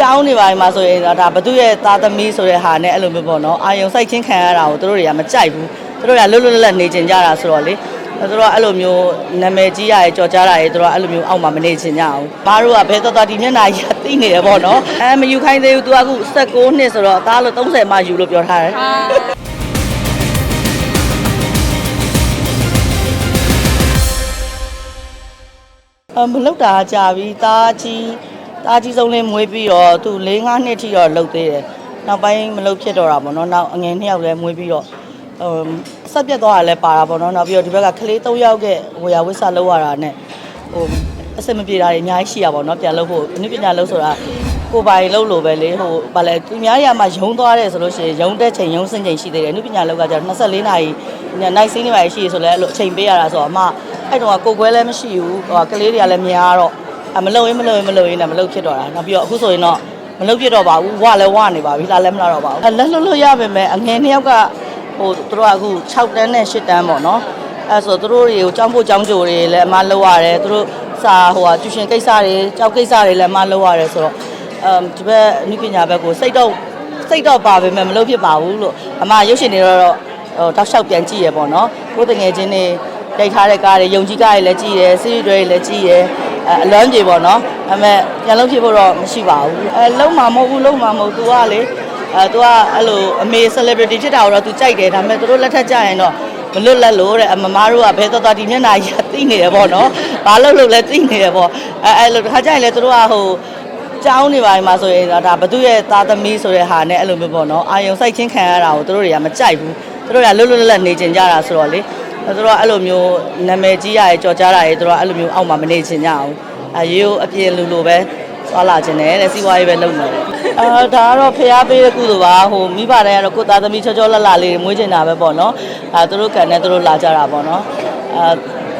ကျောင်းနေပါမှာဆိုရင်ဒါဘသူရဲ့သားသမီးဆိုတဲ့ဟာနဲ့အဲ့လိုမျိုးပေါ့နော်အာယုံစိုက်ချင်းခံရတာကိုသူတို့တွေကမကြိုက်ဘူးသူတို့ကလွတ်လွတ်လပ်လပ်နေကျင်ကြတာဆိုတော့လေသူတို့ကအဲ့လိုမျိုးနာမည်ကြီးရရဲ့ကြော်ကြားတာရဲ့သူတို့ကအဲ့လိုမျိုးအောက်မှာမနေချင်ကြဘူး။ဘာတို့ကဘဲတော်တော်ဒီမျက်နှာကြီးကသိနေတယ်ပေါ့နော်။အဲမယူခိုင်းသေးဘူး။ तू ကအခု16နှစ်ဆိုတော့အသားလို့30မှယူလို့ပြောထားတယ်။အမလောက်တာကြာပြီတာကြီး တာကြီးဆုံးလေးမွေးပြီးတော့သူ၄၅နှစ်ထိတော့လှုပ်သေးတယ်နောက်ပိုင်းမလှုပ်ဖြစ်တော့တာပေါ့နော်နောက်အငယ်နှစ်ယောက်လည်းမွေးပြီးတော့ဟိုဆက်ပြတ်သွားတာလည်းပါတာပေါ့နော်နောက်ပြီးတော့ဒီဘက်ကကလေး၃ယောက်ကဝေယဝိဆလောက်ရတာနဲ့ဟိုအစမပြေတာတွေအများကြီးရှိရပါတော့ပြန်လှုပ်ဖို့အနည်းပညာလှုပ်ဆိုတာကိုယ်ပိုင်လှုပ်လို့ပဲလေဟိုဗာလဲသူများတွေကမှယုံသွားတယ်ဆိုလို့ရှိရင်ယုံတဲ့ချိန်ယုံစင်ချိန်ရှိသေးတယ်အနည်းပညာလှုပ်ကကျတော့24နာရီနိုင်စင်းနေပါရှိရဆိုလဲအဲ့လိုအချိန်ပေးရတာဆိုတော့အမအဲ့တော့ကိုကွဲလည်းမရှိဘူးဟိုကလေးတွေကလည်းများတော့ အမလုံရင်မလုံရင်မလုံရင်လည်းမလုံဖြစ်တော့တာနောက်ပြီးတော့အခုဆိုရင်တော့မလုံဖြစ်တော့ပါဘူးဝလည်းဝနေပါပြီလာလည်းမလာတော့ပါဘူးလက်လွတ်လို့ရပါမယ်အငယ်နှစ်ယောက်ကဟိုသူတို့ကအခု6တန်းနဲ့8တန်းပေါ့နော်အဲ့ဆိုသူတို့တွေကိုကြောင်းဖို့ကြောင်းကြိုတွေလည်းအမလုံရတယ်သူတို့စာဟိုကကျူရှင်ကိစ္စတွေကြောက်ကိစ္စတွေလည်းအမလုံရတယ်ဆိုတော့အမ်ဒီဘက်အနုပညာဘက်ကိုစိတ်တော့စိတ်တော့ပါပဲမယ်မလုံဖြစ်ပါဘူးလို့အမရုပ်ရှင်တွေတော့ဟိုတောက်လျှောက်ပြန်ကြည့်ရပေါ့နော်ကိုယ်တငယ်ချင်းတွေရိုက်ထားတဲ့ကားတွေယုံကြည်ကားတွေလည်းကြည့်ရယ်စီးရီးတွေလည်းကြည့်ရယ် အဲအလွမ်းပြေပေါ့နော်ဒါပေမဲ့ပြန်လို့ဖြစ်ဖို့တော့မရှိပါဘူးအဲလုံးမှာမဟုတ်ဘူးလုံးမှာမဟုတ် तू ကလေအဲ तू ကအဲ့လိုအမေ celebrity ဖြစ်တာကိုတော့ तू ကြိုက်တယ်ဒါပေမဲ့သူတို့လက်ထက်ကြရင်တော့မလွတ်လပ်လို့တဲ့အမမားတို့ကဘဲတော်တော်ဒီမျက်နှာကြီးသိနေတယ်ပေါ့နော်ဘာလို့လို့လဲသိနေတယ်ပေါ့အဲအဲ့လိုတစ်ခါကြရင်လေသူတို့ကဟိုကျောင်းနေပါမှာဆိုရင်ဒါဘသူရဲ့သားသမီးဆိုတဲ့ဟာနဲ့အဲ့လိုမျိုးပေါ့နော်အာယုံစိုက်ချင်းခံရတာကိုသူတို့တွေကမကြိုက်ဘူးသူတို့ကလွတ်လွတ်လပ်လပ်နေကျင်ကြတာဆိုတော့လေ သူတို့ကအဲ့လိုမျိုးနာမည်ကြီးရရဲ့ကြော်ကြားတာရဲ့သူတို့ကအဲ့လိုမျိုးအောက်မှာမနေချင်ကြအောင်အဲရိုးအပြင်းလူလိုပဲသွားလာခြင်းနဲ့တဲ့စီးပွားရေးပဲလုပ်နေတယ်အာဒါကတော့ဖျားပေးတဲ့ကုသိုလ်ပါဟိုမိဘတိုင်းကတော့ကိုယ်သားသမီးချောချောလတ်လတ်လေးတွေမွေးချင်တာပဲပေါ့နော်အဲသူတို့ကန်နဲ့သူတို့လာကြတာပေါ့နော်အာ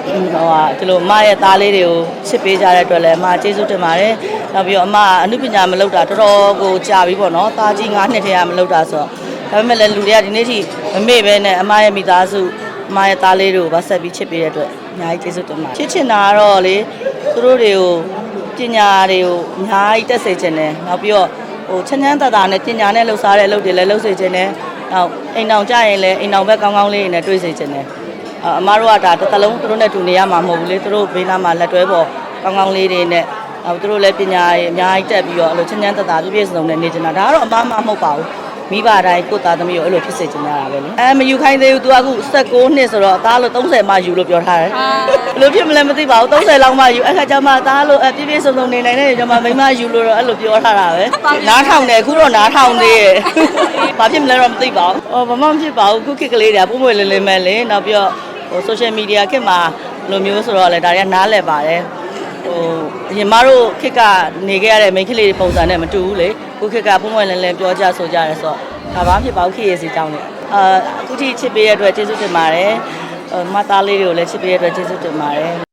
ဟိုဟာဒီလိုအမရဲ့သားလေးတွေကိုချစ်ပေးကြတဲ့အတွက်လည်းအမကျေးဇူးတင်ပါတယ်နောက်ပြီးတော့အမအမှုပညာမလုပ်တာတော်တော်ကိုကြာပြီပေါ့နော်သားကြီး9နှစ်တည်းကမလုပ်တာဆိုတော့ဒါပေမဲ့လည်းလူတွေကဒီနေ့ထိမမေ့ပဲနဲ့အမရဲ့မိသားစုအ မရဲ့သားလေးတို့ဗတ်ဆက်ပြီးချစ်ပေးတဲ့အတွက်အများကြီးကျေးဇူးတင်ပါတယ်ချစ်ချင်တာကတော့လေသူတို့တွေကိုပညာတွေကိုအများကြီးတက်စေချင်တယ်နောက်ပြီးတော့ဟိုချမ်းချမ်းသာသာနဲ့ပညာနဲ့လှူစားတဲ့အလုပ်တွေလည်းလုပ်စေချင်တယ်နောက်အိမ်အောင်ကြရင်လည်းအိမ်အောင်ဘက်ကောင်းကောင်းလေးတွေနဲ့တွေ့စေချင်တယ်အအမတို့ကဒါတစ်သလုံးသူတို့နဲ့တူနေရမှာမဟုတ်ဘူးလေသူတို့ဘေးနားမှာလက်တွဲပေါ်ကောင်းကောင်းလေးတွေနဲ့နောက်သူတို့လည်းပညာတွေအများကြီးတက်ပြီးတော့အဲ့လိုချမ်းချမ်းသာသာပြည့်ပြည့်စုံစုံနဲ့နေချင်တာဒါကတော့အမမမဟုတ်ပါဘူး မိဘတိုင်းကိုယ့်သားသမီးကိုအဲ့လိုဖြစ်စေချင်ကြတာပဲလေအဲမယူခိုင်းသေးဘူး तू ကအခု16နှစ်ဆိုတော့အသားလို့30မှယူလို့ပြောထားတယ်ဘယ်လိုဖြစ်မလဲမသိပါဘူး30လောက်မှယူအဲ့ခါကျမှအသားလို့အပြည့်ပြည့်စုံစုံနေနိုင်တဲ့ကျွန်မမိမယူလို့တော့အဲ့လိုပြောထားတာပဲနားထောင်တယ်အခုတော့နားထောင်သေးရဲ့ဘာဖြစ်မလဲတော့မသိပါဘူးဟောဘာမှမဖြစ်ပါဘူးခုခေတ်ကလေးတွေကပုံပွင့်လင်းလင်းပဲလေနောက်ပြီးတော့ဟို social media ခေတ်မှာလိုမျိုးဆိုတော့လေဒါတွေကနားလည်ပါတယ် ဟိုအရင်မတို့ခစ်ကနေခဲ့ရတဲ့ main ကလေးတွေပုံစံနဲ့မတူဘူးလေခုခစ်ကပုံပွင့်လင်းလင်းပြောကြဆိုကြရဲဆိုတော့ဒါဘာဖြစ်ပါဘူးခေတ်ရစီကြောင်းလေအာအခုထိချစ်ပေးရတဲ့အတွက်ကျေးဇူးတင်ပါတယ်ဟိုမသားလေးတွေကိုလည်းချစ်ပေးရတဲ့အတွက်ကျေးဇူးတင်ပါတယ်